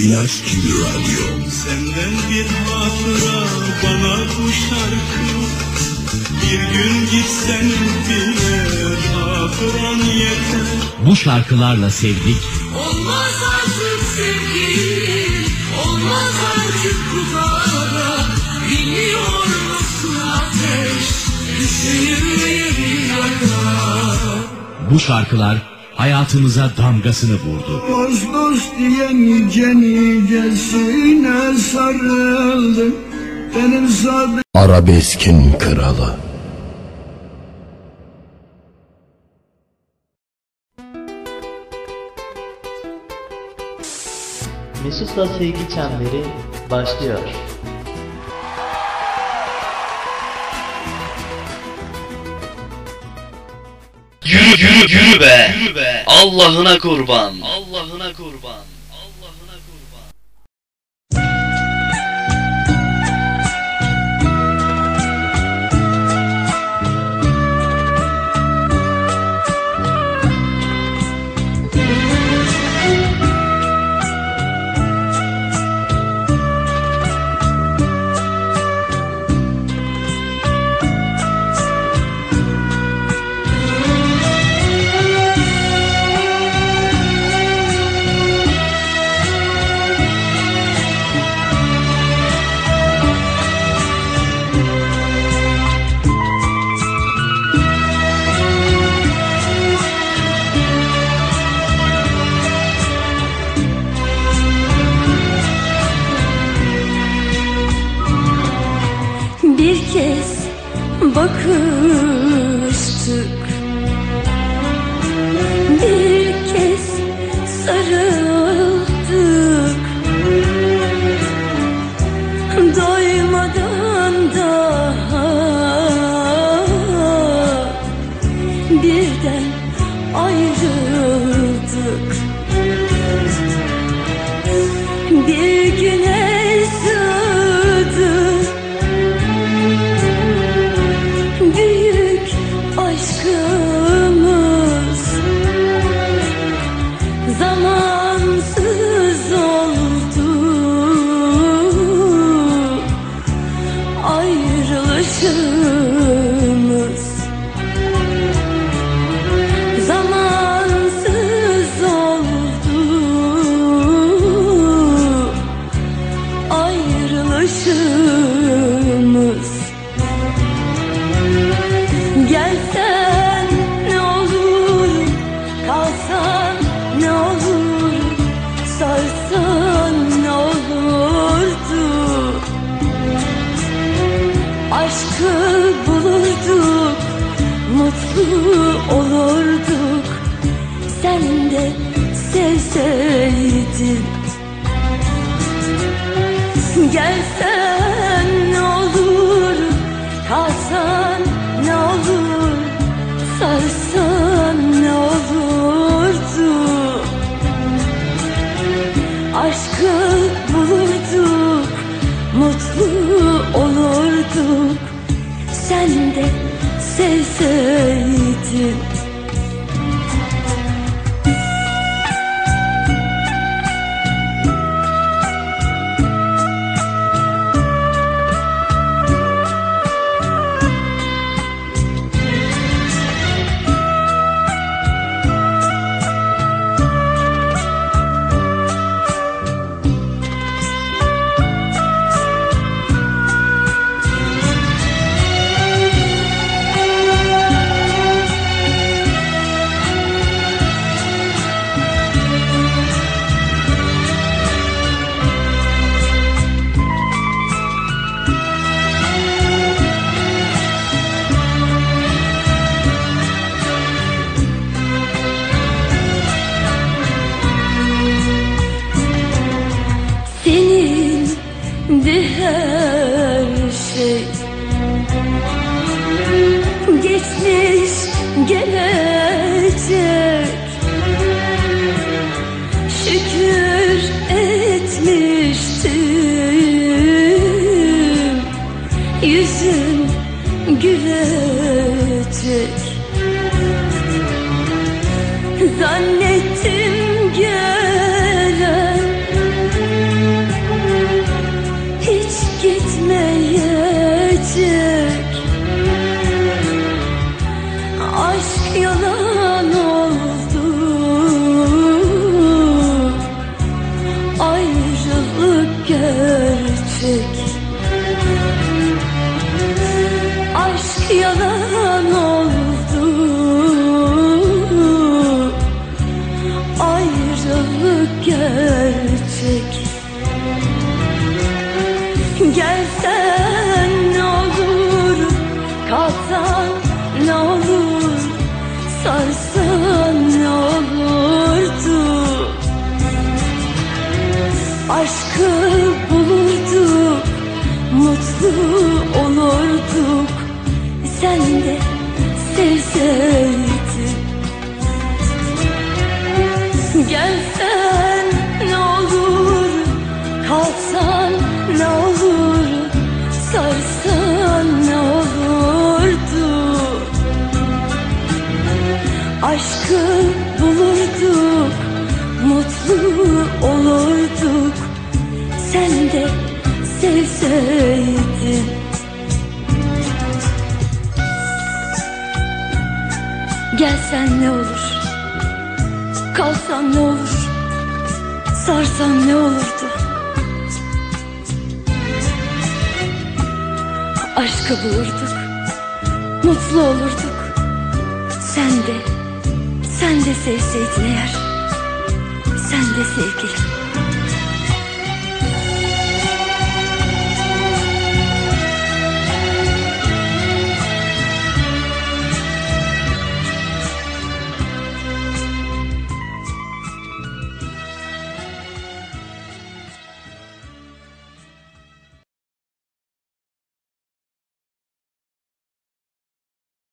İlaç gibi radyo. Senden bir hatıra bana bu şarkı Bir gün gitsen bile hatıran yeter Bu şarkılarla sevdik, Olmaz artık sevgi, olmaz artık bu kara. Biliyor musun ateş, düşünmeyi yakar. bu şarkılar hayatımıza damgasını vurdu. Dost dost diye nice nicesine sarıldım Benim sadık Arabeskin kralı. Mesut'la Sevgi Çemberi başlıyor. Yürü yürü be. Yürü be. Allah'ına kurban. Allah'ına kurban. Bakıştık Sen de sevseydin. Şey Geçmiş gelecek. Şükür etmiştim. Yüzün gülecek. Zannettim You. Kalsan ne olur Sarsan ne olurdu? Aşkı bulurduk Mutlu olurduk. Sen de sevseydin. Gelsen ne olur Kalsan ne olur Sarsan ne olurdu Aşkı bulurduk Mutlu olurduk. Sen de Sen de sevseydin eğer Sen de sevgilim